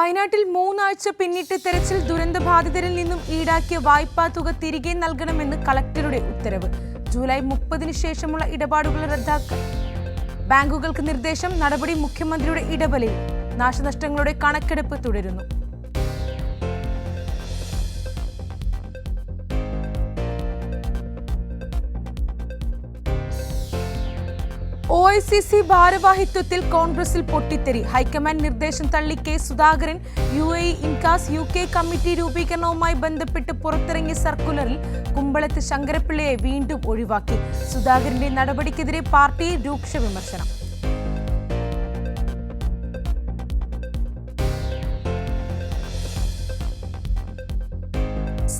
വയനാട്ടിൽ മൂന്നാഴ്ച പിന്നിട്ട് തെരച്ചിൽ ദുരന്തബാധിതരിൽ നിന്നും ഈടാക്കിയ വായ്പാ തുക തിരികെ നൽകണമെന്ന് കളക്ടറുടെ ഉത്തരവ്. ജൂലൈ മുപ്പതിന് ശേഷമുള്ള ഇടപാടുകൾ റദ്ദാക്കാൻ ബാങ്കുകൾക്ക് നിർദ്ദേശം നടപടി മുഖ്യമന്ത്രിയുടെ ഇടപെടലിൽ നാശനഷ്ടങ്ങളുടെ കണക്കെടുപ്പ് തുടരുന്നു. ഒ ഐ സി സി ഭാരവാഹിത്വത്തിൽ കോൺഗ്രസിൽ പൊട്ടിത്തെറി. ഹൈക്കമാൻഡ് നിർദ്ദേശം തള്ളി K Sudhakaran. U A INCAS U K committee രൂപീകരണവുമായി ബന്ധപ്പെട്ട് പുറത്തിറങ്ങിയ സർക്കുലറിൽ കുമ്പളത്ത് ശങ്കരപ്പിള്ളയെ വീണ്ടും ഒഴിവാക്കി. സുധാകരന്റെ നടപടിക്കെതിരെ പാർട്ടി രൂക്ഷ വിമർശനം.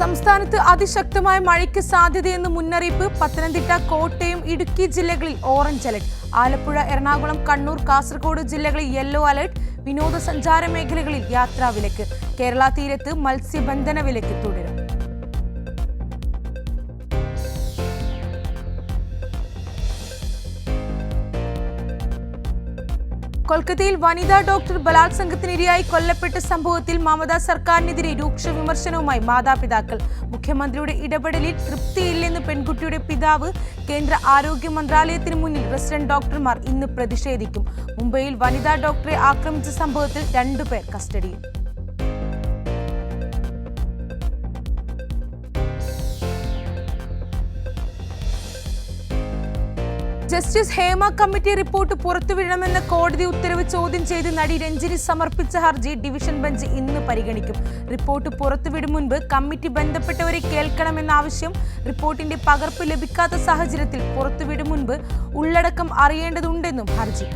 സംസ്ഥാനത്ത് അതിശക്തമായ മഴയ്ക്ക് സാധ്യതയെന്ന് മുന്നറിയിപ്പ്. പത്തനംതിട്ട കോട്ടയം ഇടുക്കി ജില്ലകളിൽ ഓറഞ്ച് അലർട്ട്. ആലപ്പുഴ എറണാകുളം കണ്ണൂർ കാസർഗോഡ് ജില്ലകളിൽ യെല്ലോ അലർട്ട് വിനോദസഞ്ചാര മേഖലകളിൽ യാത്രാ വിലക്ക്. കേരള തീരത്ത് മത്സ്യബന്ധന വിലക്ക് തുടരും. കൊൽക്കത്തയിൽ വനിതാ ഡോക്ടർ ബലാത്സംഗത്തിനിരയായി കൊല്ലപ്പെട്ട സംഭവത്തിൽ മമതാ സർക്കാരിനെതിരെ രൂക്ഷ വിമർശനവുമായി മാതാപിതാക്കൾ. മുഖ്യമന്ത്രിയുടെ ഇടപെടലിൽ തൃപ്തിയില്ലെന്ന് പെൺകുട്ടിയുടെ പിതാവ് കേന്ദ്ര ആരോഗ്യ മന്ത്രാലയത്തിന് മുന്നിൽ റസിഡന്റ് ഡോക്ടർമാർ ഇന്ന് പ്രതിഷേധിക്കും. മുംബൈയിൽ വനിതാ ഡോക്ടറെ ആക്രമിച്ച സംഭവത്തിൽ രണ്ടുപേർ കസ്റ്റഡിയിൽ. ജസ്റ്റിസ് ഹേമ കമ്മിറ്റി റിപ്പോർട്ട് പുറത്തുവിടണമെന്ന് കോടതി ഉത്തരവ് ചോദ്യം ചെയ്ത് നടി രഞ്ജിനി സമർപ്പിച്ച ഹർജി ഡിവിഷൻ ബെഞ്ച് ഇന്ന് പരിഗണിക്കും. റിപ്പോർട്ട് പുറത്തുവിടും മുൻപ് കമ്മിറ്റി ബന്ധപ്പെട്ടവരെ കേൾക്കണമെന്ന ആവശ്യം റിപ്പോർട്ടിന്റെ പകർപ്പ് ലഭിക്കാത്ത സാഹചര്യത്തിൽ പുറത്തുവിടും മുൻപ് ഉള്ളടക്കം അറിയേണ്ടതുണ്ടെന്നും ഹർജി.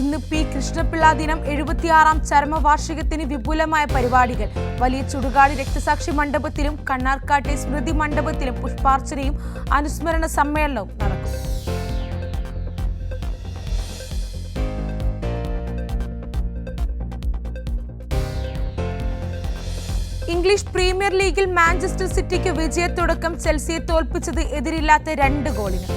ഇന്ന് പി കൃഷ്ണപിള്ള ദിനം എഴുപത്തിയാറാം ചരമവാർഷികത്തിന് വിപുലമായ പരിപാടികൾ. വലിയ ചുടുകാട് രക്തസാക്ഷി മണ്ഡപത്തിലും കണ്ണാർക്കാട്ടെ സ്മൃതി മണ്ഡപത്തിലും പുഷ്പാർച്ചനയും അനുസ്മരണ സമ്മേളനവും നടക്കും. ഇംഗ്ലീഷ് പ്രീമിയർ ലീഗിൽ മാഞ്ചസ്റ്റർ സിറ്റിക്ക് വിജയത്തുടക്കം ചെൽസിയെ തോൽപ്പിച്ചത് എതിരില്ലാത്ത രണ്ട് ഗോളിന്.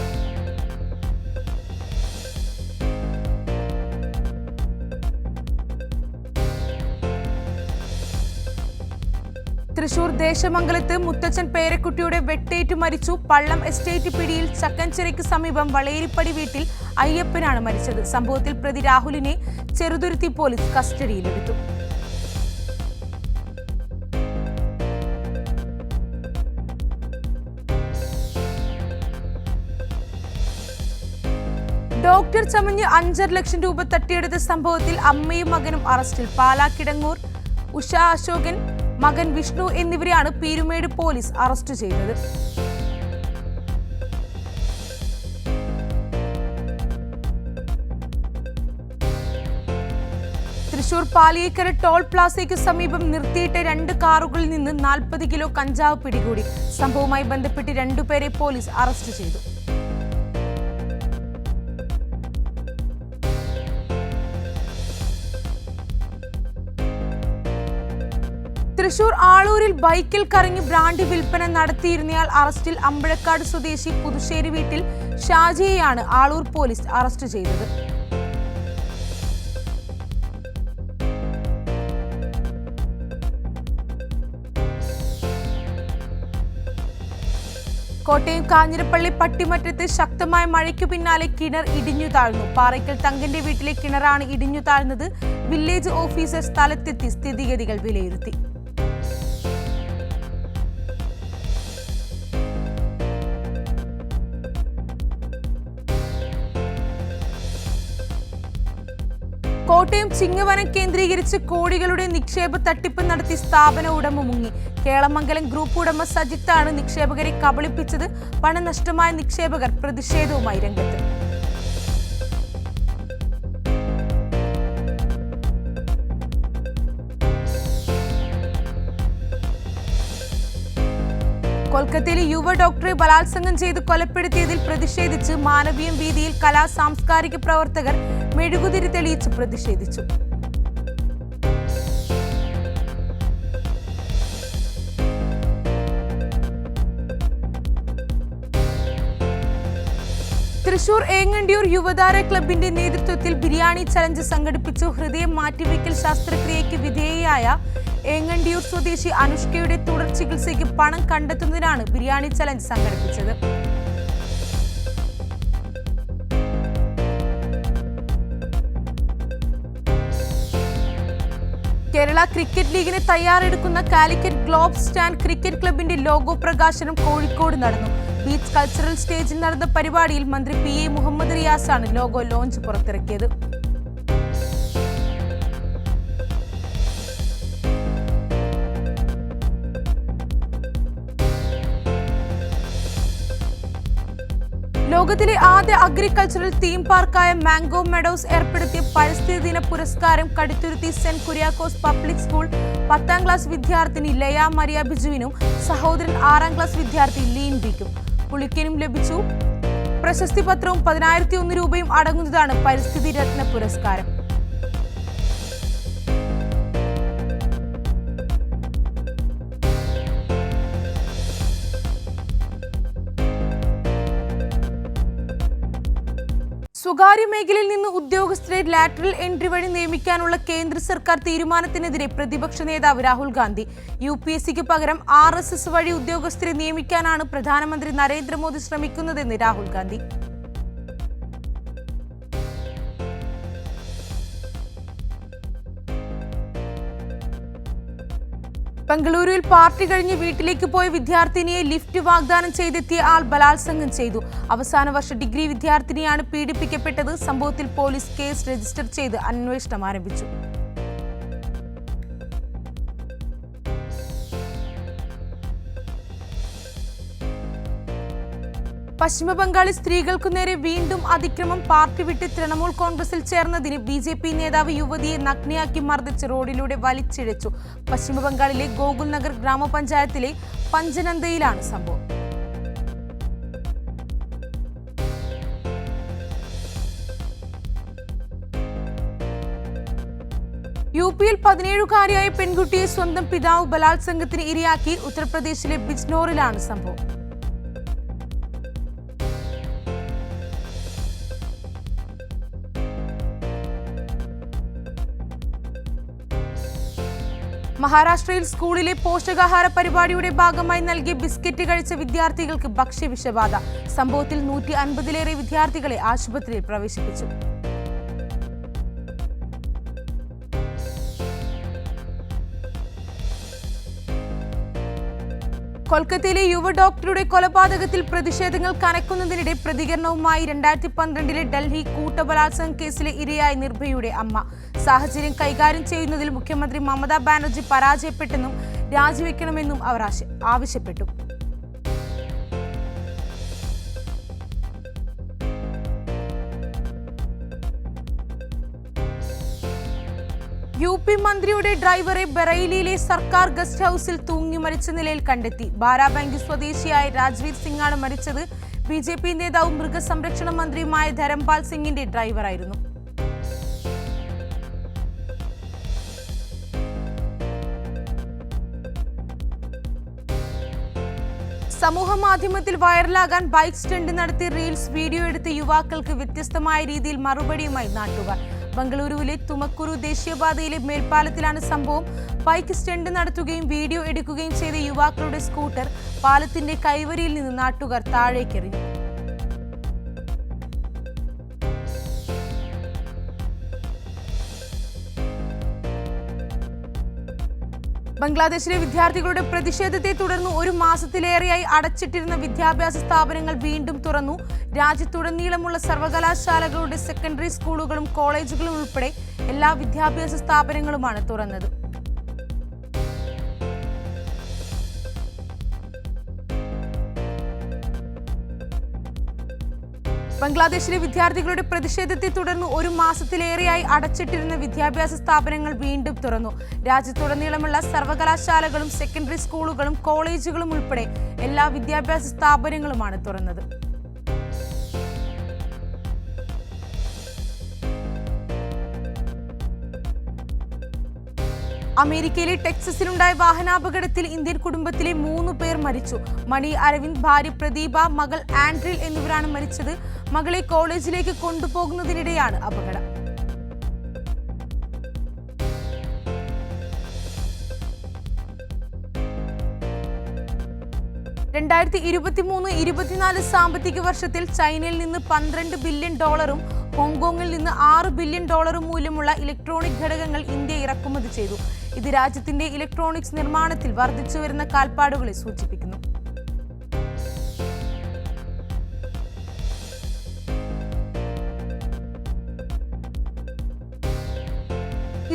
തൃശൂർ ദേശമംഗലത്ത് മുത്തച്ഛൻ പേരക്കുട്ടിയുടെ വെട്ടേറ്റ് മരിച്ചു. പള്ളം എസ്റ്റേറ്റ് പിടിയിൽ ചക്കൻചിറയ്ക്ക് സമീപം വളയേരിപ്പടി വീട്ടിൽ അയ്യപ്പനാണ് മരിച്ചത്. സംഭവത്തിൽ പ്രതി രാഹുലിനെ ചെറുതുരുത്തി പോലീസ് കസ്റ്റഡിയിലെടുത്തു ഡോക്ടർ ചമഞ്ഞ് അഞ്ചര ലക്ഷം രൂപ തട്ടിയെടുത്ത സംഭവത്തിൽ അമ്മയും മകനും അറസ്റ്റിൽ. പാലാ കിടങ്ങൂർ. ഉഷ അശോകൻ മകൻ വിഷ്ണു എന്നിവരെയാണ് പീരുമേട് പോലീസ് അറസ്റ്റ് ചെയ്തത്. തൃശൂർ പാലിയേക്കര ടോൾ പ്ലാസയ്ക്ക് സമീപം നിർത്തിയിട്ട രണ്ട് കാറുകളിൽ നിന്ന് നാൽപ്പത് കിലോ കഞ്ചാവ് പിടികൂടി. സംഭവവുമായി ബന്ധപ്പെട്ട് രണ്ടുപേരെ പോലീസ് അറസ്റ്റ് ചെയ്തു. തൃശൂർ ആളൂരിൽ ബൈക്കിൽ കറങ്ങി ബ്രാൻഡ് വിൽപ്പന നടത്തിയിരുന്നയാൾ അറസ്റ്റിൽ അമ്പഴക്കാട് സ്വദേശി പുതുശ്ശേരി വീട്ടിൽ ഷാജിയെയാണ് ആളൂർ പോലീസ് അറസ്റ്റ് ചെയ്തത്. കോട്ടയം കാഞ്ഞിരപ്പള്ളി പട്ടിമറ്റത്ത് ശക്തമായ മഴയ്ക്കു പിന്നാലെ കിണർ ഇടിഞ്ഞു താഴ്ന്നു. പാറയ്ക്കൽ തങ്കന്റെ വീട്ടിലെ കിണറാണ് ഇടിഞ്ഞു താഴ്ന്നത്. വില്ലേജ് ഓഫീസർ സ്ഥലത്തെത്തി സ്ഥിതിഗതികൾ വിലയിരുത്തി. കോട്ടയം ചിങ്ങവനം കേന്ദ്രീകരിച്ച് കോടികളുടെ നിക്ഷേപ തട്ടിപ്പ് നടത്തി സ്ഥാപന ഉടമ മുങ്ങി. കേളമംഗലം ഗ്രൂപ്പ് ഉടമ സജിത്താണ് നിക്ഷേപകരെ കബളിപ്പിച്ചത്. പണനഷ്ടമായ നിക്ഷേപകർ പ്രതിഷേധവുമായി രംഗത്ത്. കൊൽക്കത്തയിലെ യുവ ഡോക്ടറെ ബലാത്സംഗം ചെയ്ത് കൊലപ്പെടുത്തിയതിൽ പ്രതിഷേധിച്ച് മാനവീയം വീതിയിൽ കലാ സാംസ്കാരിക പ്രവർത്തകർ മെഴുകുതിരി തെളിയിച്ച് പ്രതിഷേധിച്ചു. തൃശൂർ ഏങ്ങണ്ടിയൂർ യുവതാര ക്ലബിന്റെ നേതൃത്വത്തിൽ ബിരിയാണി ചലഞ്ച് സംഘടിപ്പിച്ചു. ഹൃദയം മാറ്റിവെക്കൽ ശസ്ത്രക്രിയയ്ക്ക് വിധേയയായ ഏങ്ങണ്ടിയൂർ സ്വദേശി അനുഷ്കയുടെ തുടർ ചികിത്സയ്ക്ക് പണം കണ്ടെത്തുന്നതിനാണ് ബിരിയാണി ചലഞ്ച് സംഘടിപ്പിച്ചത്. കേരള ക്രിക്കറ്റ് ലീഗിന് തയ്യാറെടുക്കുന്ന കാലിക്കറ്റ് ഗ്ലോബ് സ്റ്റാൻഡ് ക്രിക്കറ്റ് ക്ലബിന്റെ ലോഗോ പ്രകാശനം കോഴിക്കോട് നടന്നു. ബീച്ച് കൾച്ചറൽ സ്റ്റേജിൽ നടന്ന പരിപാടിയിൽ മന്ത്രി പി എ മുഹമ്മദ് റിയാസാണ് ലോഗോ ലോഞ്ച് പുറത്തിറക്കിയത്. ലോകത്തിലെ ആദ്യ അഗ്രികൾച്ചറൽ തീം പാർക്കായ മാംഗോ മെഡോസ് ഏർപ്പെടുത്തിയ പരിസ്ഥിതി ദിന പുരസ്കാരം Kaduthuruthy saint Kuriakose public school പത്താം ക്ലാസ് വിദ്യാർത്ഥിനി ലയ മരിയ ബിജുവിനും സഹോദരൻ ആറാം ക്ലാസ് വിദ്യാർത്ഥി ലീൻ ബിക്കും പുളിക്കനും ലഭിച്ചു. പ്രശസ്തി പത്രവും പതിനായിരത്തി ഒന്ന് രൂപയും അടങ്ങുന്നതാണ് പരിസ്ഥിതി രത്ന പുരസ്കാരം. സ്വകാര്യ മേഖലയിൽ നിന്ന് ഉദ്യോഗസ്ഥരെ ലാറ്ററൽ എൻട്രി വഴി നിയമിക്കാനുള്ള കേന്ദ്ര സർക്കാർ തീരുമാനത്തിനെതിരെ പ്രതിപക്ഷ നേതാവ് Rahul Gandhi. U P S സിക്ക് പകരം ആർ എസ് എസ് വഴി ഉദ്യോഗസ്ഥരെ നിയമിക്കാനാണ് പ്രധാനമന്ത്രി നരേന്ദ്രമോദി ശ്രമിക്കുന്നതെന്ന് രാഹുൽ ഗാന്ധി. ബംഗളൂരുവിൽ പാർട്ടി കഴിഞ്ഞ് വീട്ടിലേക്ക് പോയ വിദ്യാർത്ഥിനിയെ ലിഫ്റ്റ് വാഗ്ദാനം ചെയ്തെത്തിയ ആൾ ബലാത്സംഗം ചെയ്തു. അവസാന വർഷ ഡിഗ്രി വിദ്യാർത്ഥിനിയാണ് പീഡിപ്പിക്കപ്പെട്ടത്. സംഭവത്തിൽ പോലീസ് കേസ് രജിസ്റ്റർ ചെയ്ത് അന്വേഷണം ആരംഭിച്ചു. പശ്ചിമബംഗാളിൽ സ്ത്രീകൾക്കു നേരെ വീണ്ടും അതിക്രമം. പാർട്ടി വിട്ട് തൃണമൂൽ കോൺഗ്രസിൽ ചേർന്നതിന് ബി ജെ പി നേതാവ് യുവതിയെ നഗ്നയാക്കി മർദ്ദിച്ച് റോഡിലൂടെ വലിച്ചിഴച്ചു. പശ്ചിമബംഗാളിലെ ഗോകുൽ നഗർ ഗ്രാമപഞ്ചായത്തിലെ പഞ്ചനന്ദയിലാണ് സംഭവം. യു പിയിൽ പതിനേഴുകാരിയായ പെൺകുട്ടിയെ സ്വന്തം പിതാവ് ബലാത്സംഗത്തിന് ഇരയാക്കി ഉത്തർപ്രദേശിലെ ബിജ്നോറിലാണ് സംഭവം. മഹാരാഷ്ട്രയിൽ സ്കൂളിലെ പോഷകാഹാര പരിപാടിയുടെ ഭാഗമായി നൽകിയ ബിസ്ക്കറ്റ് കഴിച്ച വിദ്യാർത്ഥികൾക്ക് ഭക്ഷ്യവിഷബാധ. സംഭവത്തിൽ നൂറ്റി അൻപതിലേറെ വിദ്യാർത്ഥികളെ ആശുപത്രിയിൽ പ്രവേശിപ്പിച്ചു. കൊൽക്കത്തയിലെ യുവ ഡോക്ടറുടെ കൊലപാതകത്തിൽ പ്രതിഷേധങ്ങൾ കനക്കുന്നതിനിടെ പ്രതികരണവുമായി രണ്ടായിരത്തി പന്ത്രണ്ടിലെ ഡൽഹി കൂട്ടബലാത്സംഗ കേസിലെ ഇരയായ നിർഭയുടെ അമ്മ. സാഹചര്യം കൈകാര്യം ചെയ്യുന്നതിൽ മുഖ്യമന്ത്രി മമതാ ബാനർജി പരാജയപ്പെട്ടെന്നും രാജിവെക്കണമെന്നും അവർ ആവശ്യപ്പെട്ടു. യു പി മന്ത്രിയുടെ ഡ്രൈവറെ ബറൈലിയിലെ സർക്കാർ ഗസ്റ്റ് ഹൌസിൽ തൂങ്ങി മരിച്ച നിലയിൽ കണ്ടെത്തി. ബാരാബാങ്കി സ്വദേശിയായ രാജ്വീർ സിംഗാണ് മരിച്ചത്. ബി ജെ പി നേതാവും മൃഗസംരക്ഷണ മന്ത്രിയുമായ ധരംപാൽ സിംഗിന്റെ ഡ്രൈവറായിരുന്നു. സമൂഹ മാധ്യമത്തിൽ വൈറലാകാൻ ബൈക്ക് സ്റ്റണ്ട് നടത്തി റീൽസ് വീഡിയോ എടുത്ത് യുവാക്കൾക്ക് വ്യത്യസ്തമായ രീതിയിൽ മറുപടിയുമായി നാട്ടുകാർ. ബംഗളൂരുവിലെ തുമക്കുരു ദേശീയപാതയിലെ മേൽപ്പാലത്തിലാണ് സംഭവം. ബൈക്ക് സ്റ്റണ്ട് നടത്തുകയും വീഡിയോ എടുക്കുകയും ചെയ്ത യുവാക്കളുടെ സ്കൂട്ടർ പാലത്തിന്റെ കൈവരിയിൽ നിന്ന് നാട്ടുകാർ താഴേക്കെറിഞ്ഞു. ബംഗ്ലാദേശിലെ വിദ്യാർത്ഥികളുടെ പ്രതിഷേധത്തെ തുടർന്ന് ഒരു മാസത്തിലേറെയായി അടച്ചിട്ടിരുന്ന വിദ്യാഭ്യാസ സ്ഥാപനങ്ങൾ വീണ്ടും തുറന്നു. രാജ്യത്തുടനീളമുള്ള സർവകലാശാലകളുടെ സെക്കൻഡറി സ്കൂളുകളും കോളേജുകളും ഉൾപ്പെടെ എല്ലാ വിദ്യാഭ്യാസ സ്ഥാപനങ്ങളുമാണ് തുറന്നത്. ബംഗ്ലാദേശിലെ വിദ്യാർത്ഥികളുടെ പ്രതിഷേധത്തെ തുടർന്ന് ഒരു മാസത്തിലേറെയായി അടച്ചിട്ടിരുന്ന വിദ്യാഭ്യാസ സ്ഥാപനങ്ങൾ വീണ്ടും തുറന്നു. രാജ്യത്തുടനീളമുള്ള സർവകലാശാലകളും സെക്കൻഡറി സ്കൂളുകളും കോളേജുകളും ഉൾപ്പെടെ എല്ലാ വിദ്യാഭ്യാസ സ്ഥാപനങ്ങളുമാണ് തുറന്നത്. അമേരിക്കയിലെ ടെക്സസിലുണ്ടായ വാഹനാപകടത്തിൽ ഇന്ത്യൻ കുടുംബത്തിലെ മൂന്ന് പേർ മരിച്ചു. മണി അരവിന്ദ് ഭാര്യ പ്രദീപ മകൾ ആൻഡ്രിൽ എന്നിവരാണ് മരിച്ചത്. മകളെ കോളേജിലേക്ക് കൊണ്ടുപോകുന്നതിനിടെയാണ് അപകടം. രണ്ടായിരത്തി ഇരുപത്തിമൂന്ന് ഇരുപത്തിനാല് സാമ്പത്തിക വർഷത്തിൽ ചൈനയിൽ നിന്ന് പന്ത്രണ്ട് ബില്യൺ ഡോളറും ഹോങ്കോങ്ങിൽ നിന്ന് ആറ് ബില്യൺ ഡോളറും മൂല്യമുള്ള ഇലക്ട്രോണിക് ഘടകങ്ങൾ ഇന്ത്യ ഇറക്കുമതി ചെയ്തു. ഇത് രാജ്യത്തിന്റെ ഇലക്ട്രോണിക്സ് നിർമ്മാണത്തിൽ വർദ്ധിച്ചു വരുന്ന കാൽപ്പാടുകളെ സൂചിപ്പിക്കുന്നു.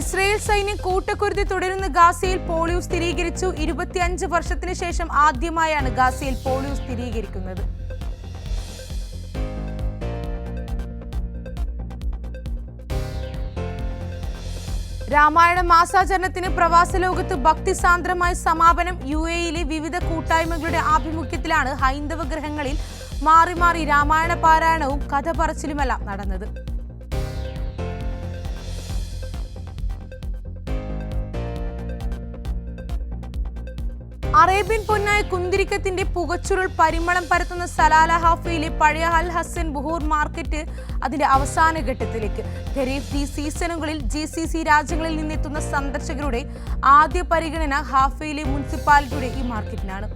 ഇസ്രയേൽ സൈന്യം കൂട്ടക്കുരുതി തുടരുന്ന ഗാസയിൽ പോളിയോ സ്ഥിരീകരിച്ചു. ഇരുപത്തിയഞ്ച് വർഷത്തിന് ശേഷം ആദ്യമായാണ് ഗാസയിൽ പോളിയോ സ്ഥിരീകരിക്കുന്നത്. രാമായണ മാസാചരണത്തിന് പ്രവാസ ലോകത്ത് ഭക്തിസാന്ദ്രമായ സമാപനം യു എയിലെ വിവിധ കൂട്ടായ്മകളുടെ ആഭിമുഖ്യത്തിലാണ് ഹൈന്ദവ ഗ്രഹങ്ങളിൽ മാറി മാറി രാമായണ പാരായണവും കഥ പറച്ചിലുമെല്ലാം നടന്നത്. അറേബ്യൻ പൊന്നായ കുന്തിരിക്കത്തിന്റെ പുകച്ചുരുൾ പരിമളം പരത്തുന്ന സലാല ഹാഫയിലെ പഴയ അൽ ഹസൻ ബുഹൂർ മാർക്കറ്റ് അതിന്റെ അവസാന ഘട്ടത്തിലേക്ക്. ഖരീഫ് ഈ സീസണുകളിൽ ജി സി സി രാജ്യങ്ങളിൽ നിന്നെത്തുന്ന സന്ദർശകരുടെ ആദ്യ പരിഗണന ഹാഫയിലെ മുനിസിപ്പാലിറ്റിയുടെ ഈ മാർക്കറ്റിനാണ്.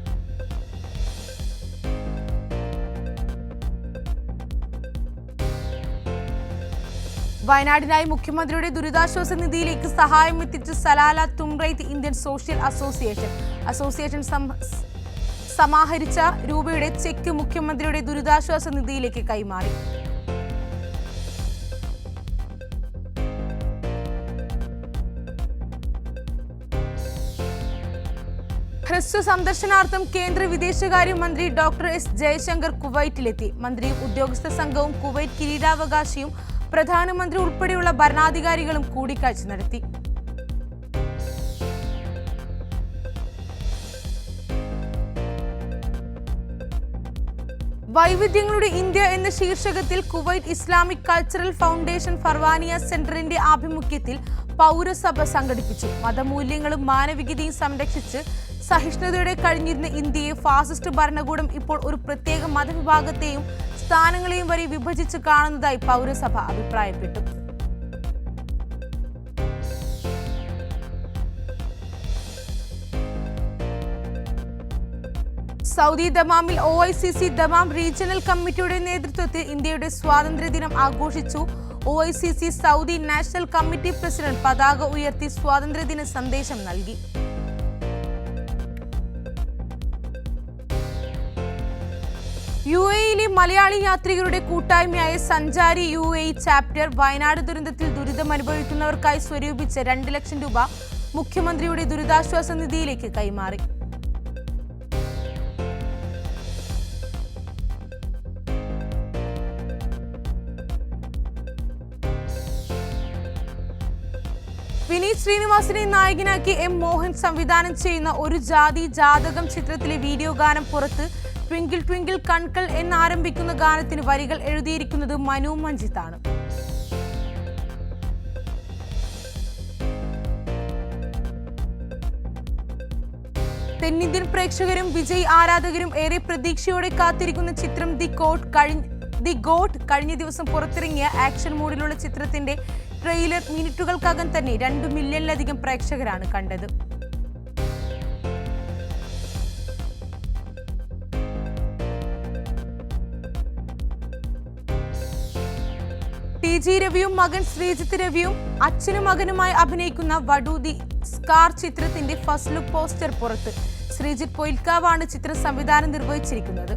വയനാടിനായി മുഖ്യമന്ത്രിയുടെ ദുരിതാശ്വാസ നിധിയിലേക്ക് സഹായം എത്തിച്ച Salalah Thumrait Indian social association association സമാഹരിച്ച രൂപയുടെ ചെക്ക് മുഖ്യമന്ത്രിയുടെ ദുരിതാശ്വാസ നിധിയിലേക്ക് കൈമാറി. ഹ്രസ്വ സന്ദർശനാർത്ഥം കേന്ദ്ര വിദേശകാര്യമന്ത്രി ഡോക്ടർ എസ് ജയശങ്കർ കുവൈറ്റിലെത്തി. മന്ത്രിയും ഉദ്യോഗസ്ഥ സംഘവും കുവൈറ്റ് കിരീടാവകാശിയും പ്രധാനമന്ത്രി ഉൾപ്പെടെയുള്ള ഭരണാധികാരികളും കൂടിക്കാഴ്ച നടത്തി. വൈവിധ്യങ്ങളുടെ ഇന്ത്യ എന്ന ശീർഷകത്തിൽ Kuwait Islamic cultural foundation Farwaniya സെന്ററിന്റെ ആഭിമുഖ്യത്തിൽ പൗരസഭ സംഘടിപ്പിച്ചു. മതമൂല്യങ്ങളും മാനവികതയും സംരക്ഷിച്ച് സഹിഷ്ണുതയോടെ കഴിഞ്ഞിരുന്ന ഇന്ത്യയെ ഫാസിസ്റ്റ് ഭരണകൂടം ഇപ്പോൾ ഒരു പ്രത്യേക മതവിഭാഗത്തെയും സ്ഥാനങ്ങളെയും വരെ വിഭജിച്ച് കാണുന്നതായി പൗരസഭ അഭിപ്രായപ്പെട്ടു. Saudi ദമാമിൽ O I C C Dammam regional കമ്മിറ്റിയുടെ നേതൃത്വത്തിൽ ഇന്ത്യയുടെ സ്വാതന്ത്ര്യദിനം ആഘോഷിച്ചു. O I C C Saudi national committee president പതാക ഉയർത്തി സ്വാതന്ത്ര്യദിന സന്ദേശം നൽകി. യു എയിലെ മലയാളി യാത്രികരുടെ കൂട്ടായ്മയായ സഞ്ചാരി യു എ ചാപ്റ്റർ വയനാട് ദുരന്തത്തിൽ ദുരിതമനുഭവിക്കുന്നവർക്കായി സ്വരൂപിച്ച രണ്ട് ലക്ഷം രൂപ മുഖ്യമന്ത്രിയുടെ ദുരിതാശ്വാസ നിധിയിലേക്ക് കൈമാറി. വിനീത് ശ്രീനിവാസിനെ നായകനാക്കി എം മോഹൻ സംവിധാനം ചെയ്യുന്ന ഒരു ജാതി ജാതകം ചിത്രത്തിലെ വീഡിയോ ഗാനം പുറത്ത് ട്വിങ്കിൾ ട്വിങ്കിൾ കൺകൾ എന്നാരംഭിക്കുന്ന ഗാനത്തിന് വരികൾ എഴുതിയിരിക്കുന്നത് മനു മഞ്ജിത്താണ്. തെന്നിന്ത്യൻ പ്രേക്ഷകരും വിജയ് ആരാധകരും ഏറെ പ്രതീക്ഷയോടെ കാത്തിരിക്കുന്ന ചിത്രം ദി കോട്ട് കഴിഞ്ഞ ദി ഗോട്ട് കഴിഞ്ഞ ദിവസം പുറത്തിറങ്ങിയ ആക്ഷൻ മൂഡിലുള്ള ചിത്രത്തിന്റെ ട്രെയിലർ മിനിറ്റുകൾക്കകം തന്നെ രണ്ട് മില്യണിലധികം പ്രേക്ഷകരാണ് കണ്ടത്. ടി ജി രവിയും മകൻ ശ്രീജിത്ത് രവിയും അച്ഛനും മകനുമായി അഭിനയിക്കുന്ന വടൂതി സ്കാർ ചിത്രത്തിന്റെ ഫസ്റ്റ് ലുക്ക് പോസ്റ്റർ പുറത്ത് ശ്രീജിത്ത് പൊയിൽക്കാവാണ് ചിത്രം സംവിധാനം നിർവഹിച്ചിരിക്കുന്നത്.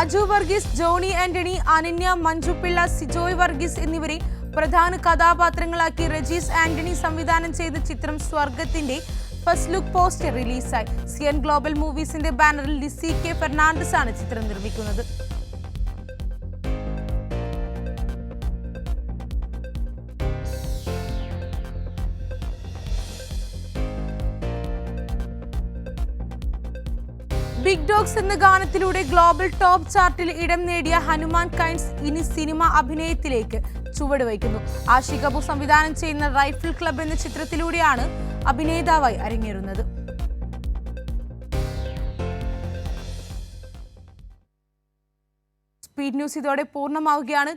അജു വർഗീസ് ജോണി ആന്റണി അനന്യ മഞ്ജുപിള്ള സിജോയ് വർഗീസ് എന്നിവരെ പ്രധാന കഥാപാത്രങ്ങളാക്കി രജീസ് ആന്റണി സംവിധാനം ചെയ്ത ചിത്രം സ്വർഗത്തിന്റെ ഫസ്റ്റ് ലുക്ക് പോസ്റ്റർ റിലീസായി. സിയൻ ഗ്ലോബൽ മൂവീസിന്റെ ബാനറിൽ ലിസി കെ ഫെർണാണ്ടസ് ആണ് ചിത്രം നിർമ്മിക്കുന്നത്. ബിഗ് ഡോഗ്സ് എന്ന ഗാനത്തിലൂടെ ഗ്ലോബൽ ടോപ്പ് ചാർട്ടിൽ ഇടം നേടിയ ഹനുമാൻ കൈൻസ് ഇനി സിനിമ അഭിനയത്തിലേക്ക് ചുവട് വയ്ക്കുന്നു കപൂർ സംവിധാനം ചെയ്യുന്ന റൈഫിൾ ക്ലബ് എന്ന ചിത്രത്തിലൂടെയാണ് അഭിനേതാവായി അരങ്ങേറുന്നത്. സ്പീഡ് ന്യൂസ് ഇതോടെ പൂർണമാവുകയാണ്.